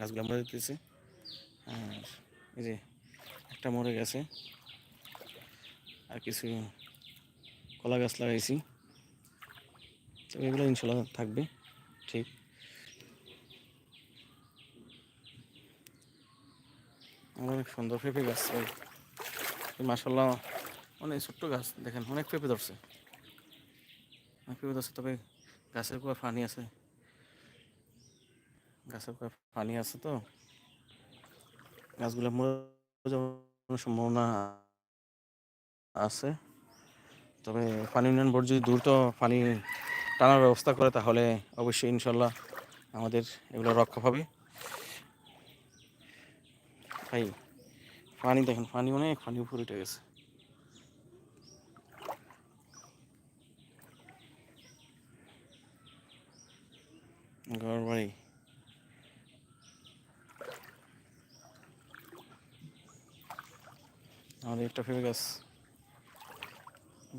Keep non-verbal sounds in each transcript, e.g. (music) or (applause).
গাছগুলো মরে দিতেছে। আর এই যে একটা মরে গেছে। আর কিছু কলা গাছ লাগাইছি। তো এগুলো ইনশাল্লাহ থাকবে, ঠিক। আমার অনেক সুন্দর পেঁপে গাছ মাসাল্লাহ অনেক ছোট্ট গাছ, দেখেন, অনেক পেঁপে ধরছে। অনেক পেঁপে ধরছে, তবে গাছের কুয়া পানি আছে। গাছের পানি আছে তো। গাছগুলো মরে সম্ভাবনা আছে। তবে পানি উন্নয়ন বোর্ড যদি দ্রুত পানি টানার ব্যবস্থা করে, তাহলে অবশ্যই ইনশাল্লাহ আমাদের এগুলো রক্ষা পাবে। ভাই, পানি দেখেন, পানি অনেক, পানি উপরে উঠে গেছে। একটা ফেবে গাছ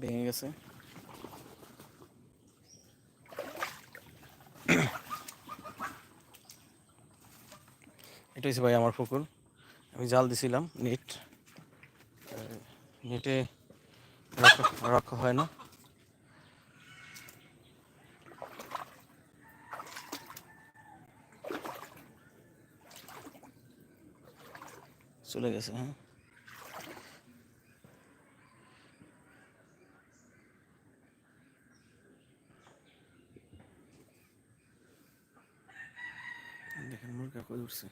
ভেঙে গেছে। এটা হচ্ছে ভাই আমার পুকুর। আমি জাল দিছিলাম, নেট। নেটে রক্ষা হয় না। চলে গেছে হ্যাঁ। কই উঠছে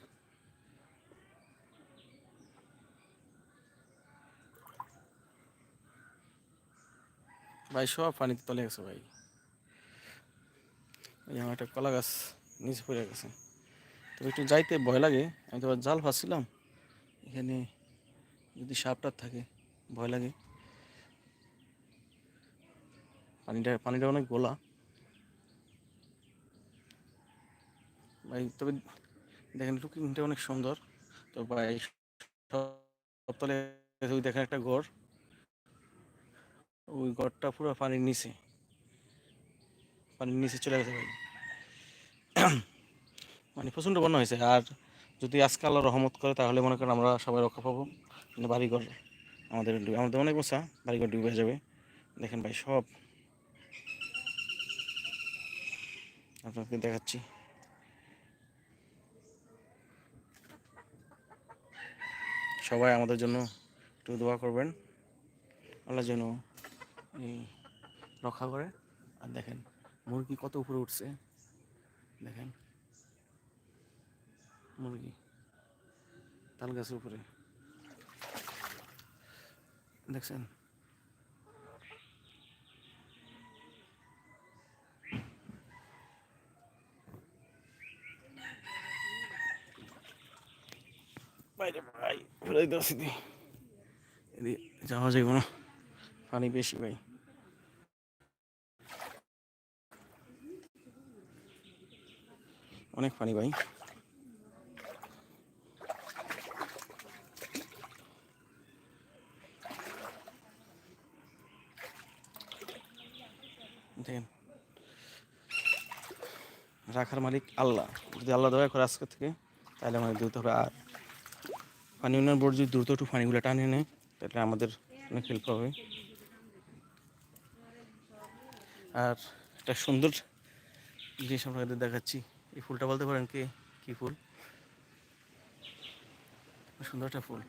ভাই, সব পানিতে তলে গেছে ভাই। আমার একটা কলা গাছ নিচে পড়ে গেছে। তবে একটু যাইতে ভয় লাগে। আমি তো জাল ফাঁসছিলাম এখানে যদি সাপটার থাকে, ভয় লাগে। পানিটা পানিটা অনেক গোলা। ভাই, তবে দেখেন লুকিংটা অনেক সুন্দর। তো ভাই ওই দেখেন একটা গড় ওই গড়টা পুরো পানির নিচে। পানির নিচে চলে গেছে (clears throat) মানে প্রচণ্ড বন্যা হয়েছে। আর যদি আজকে আল্লাহ রহমত করে, তাহলে মনে করেন আমরা সবাই রক্ষা পাবো। মানে বাড়িঘর, আমাদের আমাদের অনেক বসা, বাড়িঘর ডুবে যাবে। দেখেন ভাই, সব। আপনাকে দেখাচ্ছি। সবাই আমাদের জন্য একটু দোয়া করবেন। আল্লাহ যেন এই রক্ষা করে। আর দেখেন, মুরগি কত উপরে উঠছে। দেখেন, মুরগি তাল গাছের উপরে। দেখছেন? বাইরে ভাই। ফেলে দিতে দিদি এদিকে যাওয়া যাবে না। পানি বেশি ভাই। অনেক পানি ভাই। দেখেন। রাখার মালিক আল্লাহ। যদি আল্লাহ দয়া করে আজকে থেকে, তাহলে আমাদের দ্রুত হবে আর পানি উন্নয়ন বোর্ড যদি দ্রুত একটু পানিগুলো টানে নেয়, তাহলে আমাদের অনেক হেল্প হবে আর একটা সুন্দর জিনিস আপনাদের দেখাচ্ছি। এই ফুলটা বলতে পারেন কে? কি ফুল? সুন্দর একটা ফুল।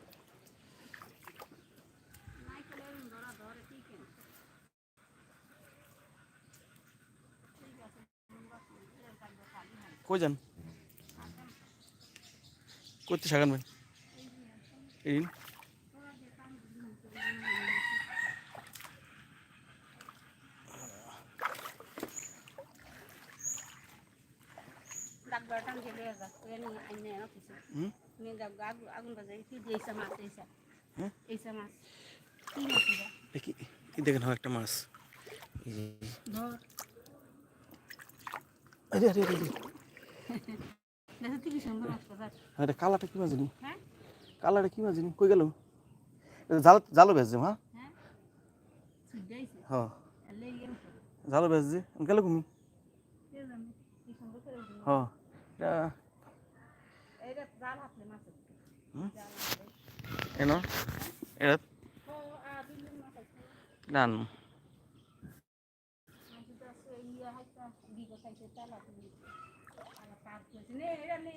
কই যান? করতে শাগান ভাই এই। দেখেন একটা মাছ। আরে আরে আরে কালাটা কি মাছ হ্যাঁ কালাটা কি মাছ জানি কই গেল? জাল জালো বেচছে হ্যাঁ? জালো বেচছে গেল তুমি। হ্যাঁ এটা এন ডান। ইয়া হাইতা দিগো তুমি আলা পার নে নে।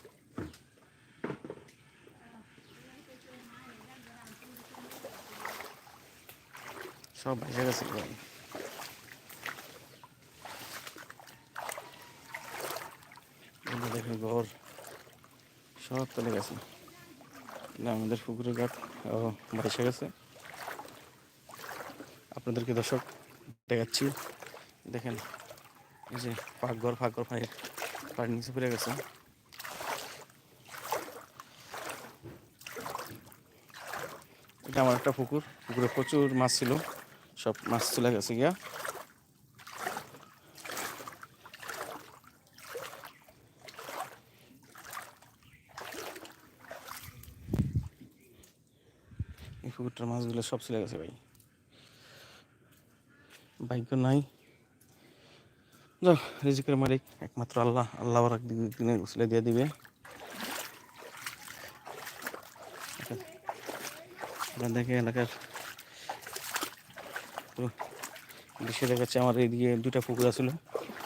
সব ভেসে গেছে ভাই দেখুন ঘর সব চলে গেছে। আমাদের পুকুরের ও ভেসে গেছে। আপনাদেরকে দর্শক দেখাচ্ছি। দেখেন, এই যে পাকঘর ফাঁকঘর পায়ের পায়ের নিচে পড়ে গেছে। এটা আমার একটা পুকুর, পুকুরে প্রচুর মাছ ছিল। সব মাছ চলে গেছে গিয়া। এই পুকুরটার মাছগুলো সব চলে গেছে ভাই। ভাগ্য নাই। যাক রিজিকের মালিক একমাত্র আল্লাহ আল্লাহ একদিন দিনে গোসলে দিয়ে দিবে। আপনার দেখে এলাকার পুরো দৃশ্য দেখাচ্ছে আমার এইদিকে দুটা পুকুর আছিল।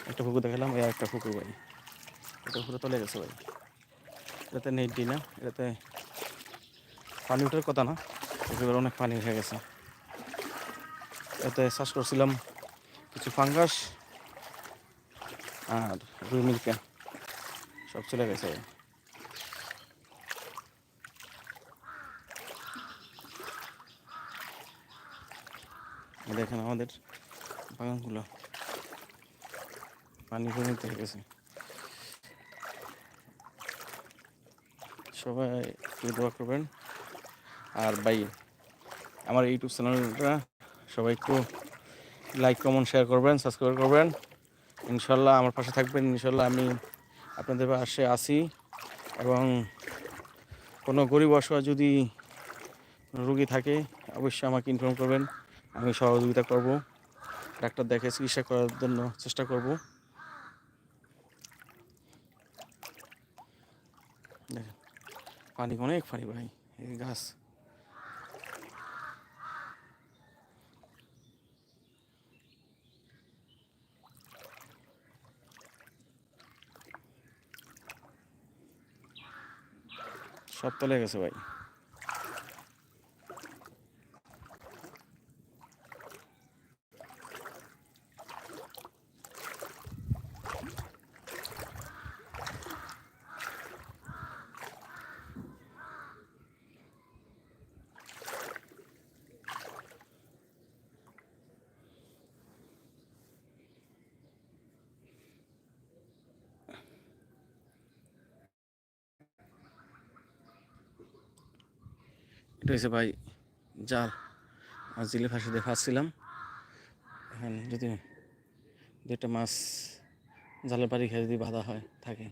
একটা পুকুর দেখালাম এই একটা পুকুর ভাই। এটা পুরো তলে গেছে ভাই। এটাতে নেট দিই না, এটাতে পানি ওঠার কথা না, একেবারে অনেক পানি উঠে গেছে। এতে চাষ করছিলাম কিছু ফাঙ্গাস আর রুই মিল্কা সব চলে গেছে এই দেখেন আমাদের বাগানগুলো। পানি জমিতে গেছে সবাই একটু দোয়া করবেন। আর ভাই, আমার ইউটিউব চ্যানেলটা সবাই একটু লাইক কমেন্ট শেয়ার করবেন সাবস্ক্রাইব করবেন। ইনশাল্লাহ আমার পাশে থাকবেন। ইনশাল্লাহ আমি আপনাদের পাশে আসি এবং কোনো গরিব অসহায় যদি রুগী থাকে, অবশ্যই আমাকে ইনফর্ম করবেন। আমি সহযোগিতা করব। ডাক্তার দেখে চিকিৎসা করার জন্য চেষ্টা করব। দেখেন, পানি, অনেক পানি ভাই গাছ। সব তলে গেছে ভাই। এটা ভাই জাল। আর জিলে ফাঁসি দিয়ে ফাঁসছিলাম। এখন যদি দুটা মাছ জালের বাড়ি খেয়ে যদি বাঁধা হয়, থাকে।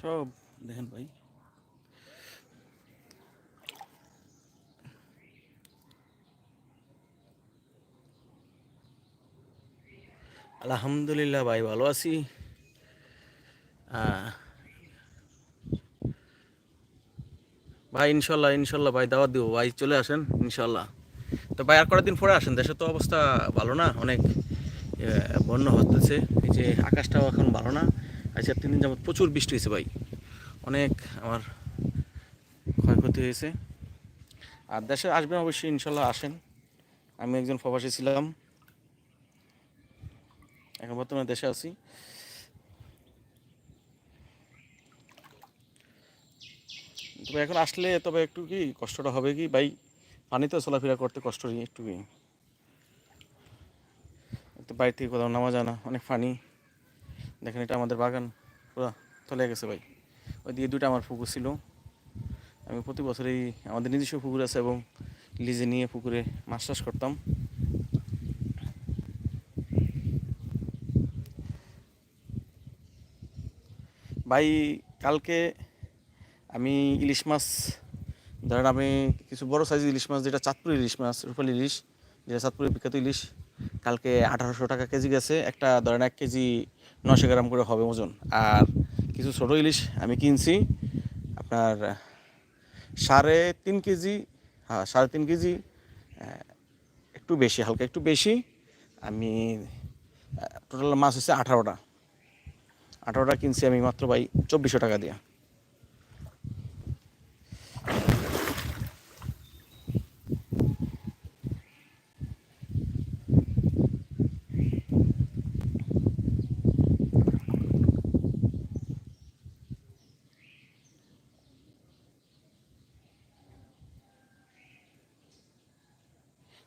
সব দেখেন ভাই। আলহামদুলিল্লাহ ভাই, ভালো আছি। ভাই, ইনশাল্লাহ ইনশাল্লাহ ভাই, দাওয়াত দিব। ভাই, চলে আসেন, ইনশাল্লাহ। তো ভাই, আর কটা দিন পরে আসেন? দেশের তো অবস্থা ভালো না, অনেক বন্যা হতেছে। এই যে আকাশটাও এখন ভালো না। আজকে তিন দিন যাবত প্রচুর বৃষ্টি হয়েছে ভাই। অনেক আমার ক্ষয়ক্ষতি হয়েছে। আর দেশে আসবেন অবশ্যই, ইনশাল্লাহ আসেন। আমি একজন প্রবাসী ছিলাম। এখন বর্তমানে দেশে আছি। তবে এখন আসলে তবে একটু কি কষ্টটা হবে কি? ভাই, পানিতে চলাফেরা করতে কষ্ট নেই একটু কি? একটু বাইরে থেকে কোথাও নামা যায় না, অনেক পানি। দেখেন এটা আমাদের বাগান, পুরো তলে গেছে ভাই। ওই দিয়ে দুটো আমার পুকুর ছিল। আমি প্রতি বছরই আমাদের নিজস্ব পুকুর আছে এবং লিজে নিয়ে পুকুরে মাছ চাষ করতাম। ভাই, কালকে আমি ইলিশ মাছ, ধরেন আমি কিছু বড় সাইজ ইলিশ মাছ, যেটা চাঁদপুর ইলিশ মাছ, রূপালী ইলিশ, যেটা চাঁদপুরের বিখ্যাত ইলিশ, কালকে আঠারোশো টাকা কেজি গেছে। একটা ধরেন এক কেজি নশো গ্রাম করে হবে ওজন। আর কিছু ছোটো ইলিশ আমি কিনছি, আপনার, সাড়ে তিন কেজি হ্যাঁ সাড়ে তিন কেজি একটু বেশি, হালকা একটু বেশি। আমি টোটাল মাছ হচ্ছে আঠারোটা। আঠারোটা কিনছি আমি মাত্র ভাই চব্বিশশো টাকা দিয়ে।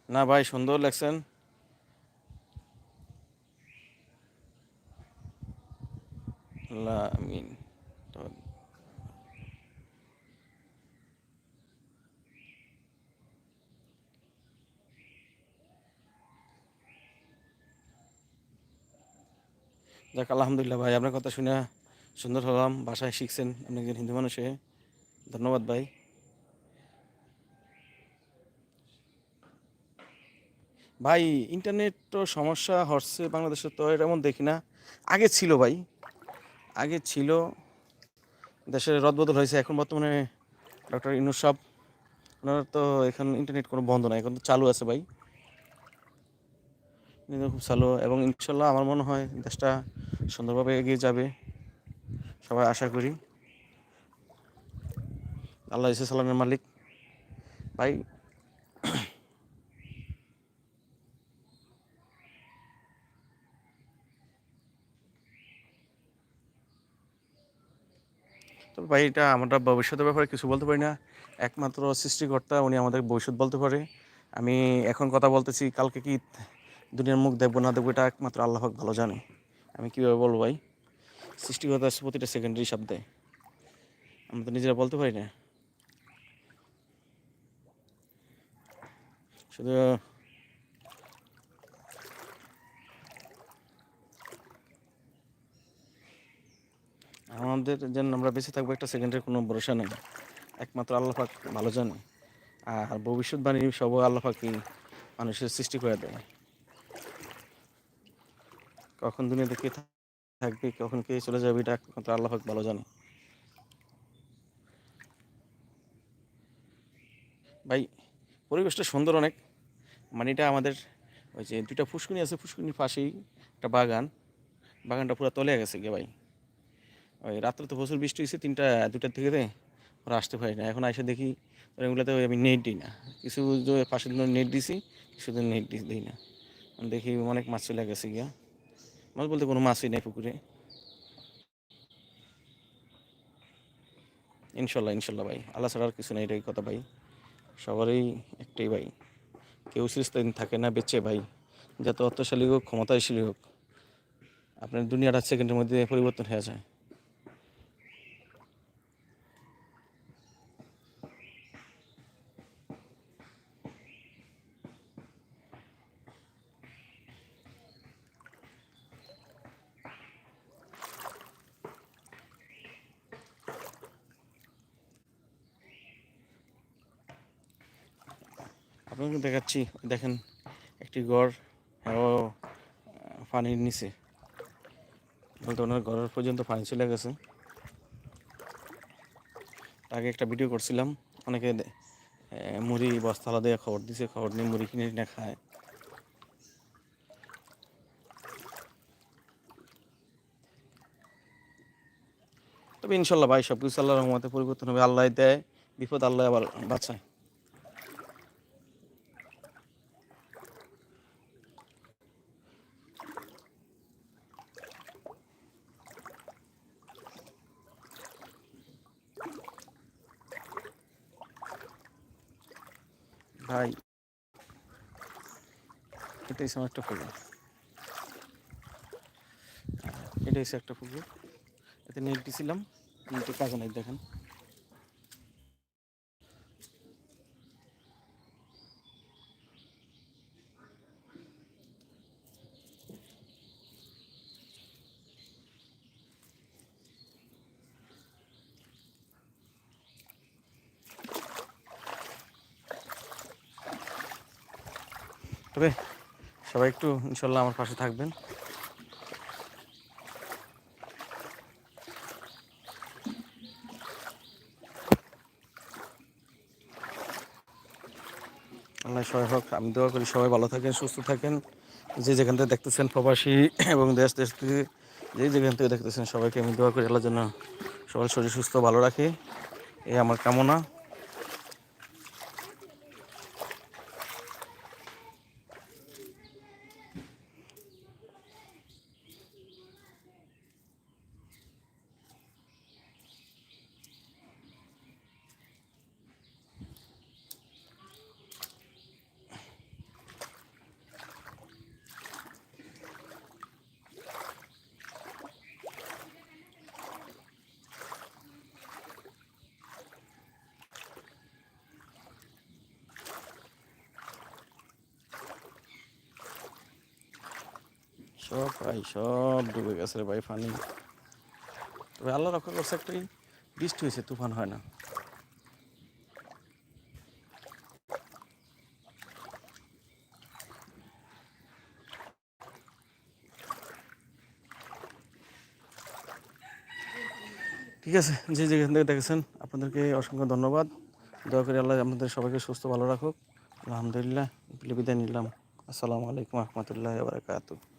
না ভাই সুন্দর লাগছেন। যাক, আলহামদুলিল্লাহ ভাই, আপনার কথা শুনে সুন্দর হলাম। বাসায় শিখছেন আপনি একজন হিন্দু মানুষে। ধন্যবাদ ভাই। ভাই ইন্টারনেট তো সমস্যা হচ্ছে বাংলাদেশে তো এমন দেখি না। আগে ছিল ভাই, আগে ছিল। দেশের রদবদল হয়েছে, এখন বর্তমানে ডক্টর ইনুস সাহ ওনার তো এখন ইন্টারনেট কোনো বন্ধ নাই, এখন তো চালু আছে ভাই। খুব চালু, এবং ইনশাল্লাহ আমার মনে হয় দেশটা সুন্দরভাবে এগিয়ে যাবে। সবাই আশা করি। আল্লাহ ইসে সালামের মালিক। ভাই, তো ভাই, এটা আমরা ভবিষ্যতের ব্যাপারে কিছু বলতে পারি না। একমাত্র সৃষ্টিকর্তা, উনি আমাদের ভবিষ্যৎ বলতে পারে। আমি এখন কথা বলতেছি, কালকে কি দুনিয়ার মুখ দেখব না দেখব, এটা একমাত্র আল্লাহ ভালো জানে। আমি কীভাবে বলব ভাই? সৃষ্টিকর্তা প্রতিটা সেকেন্ডারি শব্দে। আমরা তো নিজেরা বলতে পারি না। শুধু আমাদের যেন আমরা বেঁচে থাকব, একটা সেকেন্ডের কোনো ভরসা নেই। একমাত্র আল্লাহ পাক ভালো জানে। আর ভবিষ্যৎবাণী সব আল্লাহ পাকই মানুষের সৃষ্টি করে দেয়। কখন দুনিয়াতে কে থাক- থাকবে, কখন কে চলে যাবে, এটা একমাত্র আল্লাহ ভালো জানে। ভাই, পরিবেশটা সুন্দর অনেক। মানে এটা আমাদের ওই যে দুইটা ফুসকুনি আছে, ফুসকুনির পাশেই একটা বাগান। বাগানটা পুরো তলে গেছে গে ভাই। ওই রাত্রে তো প্রচুর বৃষ্টি হয়েছে, তিনটা দুটার থেকে ওরা আসতে পারি না। এখন এসে দেখি ওই আমি নেট দিই না। কিছু পাশের দিন নেট দিছি কিছু দিন নেট দিই না। দেখি অনেক মাছ চলে গেছে গিয়া। মাছ বলতে কোনো মাছই নেই পুকুরে। ইনশাল্লাহ ইনশাল্লাহ ভাই। আল্লাহ ছাড়া আর কিছু নেই এটাই কথা ভাই। সবারই একটাই ভাই। কেউ সুস্থিন থাকে না, বেঁচে ভাই। যত অর্থশালী হোক, ক্ষমতাশালী হোক, আপনার দুনিয়াটা সেকেন্ডের মধ্যে পরিবর্তন হয়ে যায় আপনাকে দেখাচ্ছি, দেখেন একটি ঘর ও পানির নিচে। বলতে ওনার ঘরের পর্যন্ত পানি চলে গেছে। আগে একটা ভিডিও করছিলাম, অনেকে মুড়ি, বস্তালা দিয়ে খবর দিছে, খবর নিয়ে মুড়ি কিনে কিনে খায়। তবে ইনশাল্লাহ ভাই সব কিছু আল্লাহ রহমতে পরিবর্তন হবে আল্লাহ দেয়, বিপদ আল্লাহ আবার বাঁচায়। ভাই। এটাই সময় একটা ফুল এটাই সে একটা ফুল এতে নেট দিছিলাম নেটে কাজে নাই, দেখেন। তবে সবাই একটু ইনশাল্লাহ আমার পাশে থাকবেন। আল্লাহ সবাই হোক, আমি দোয়া করি সবাই ভালো থাকেন, সুস্থ থাকেন। যে যেখান থেকে দেখতেছেন প্রবাসী এবং দেশ দেশ থেকে যে যেখান থেকে দেখতেছেন সবাইকে আমি দোয়া করি আল্লাহর জন্য সবার শরীর সুস্থ, ভালো রাখে। এই আমার কামনা। সব ভাই, সব ডুবে গেছে রে ভাই পানি। তবে আল্লাহ রক্ষা করছে, একটাই, বৃষ্টি হয়েছে, তুফান হয় না। ঠিক আছে, যে যেখান থেকে দেখেছেন, আপনাদেরকে অসংখ্য ধন্যবাদ। দয়া করে আল্লাহ আমাদের সবাইকে সুস্থ, ভালো রাখুক। আলহামদুলিল্লাহ, বিদায় নিলাম। আসসালামু আলাইকুম রহমতুল্লাহ বারকাতুহ।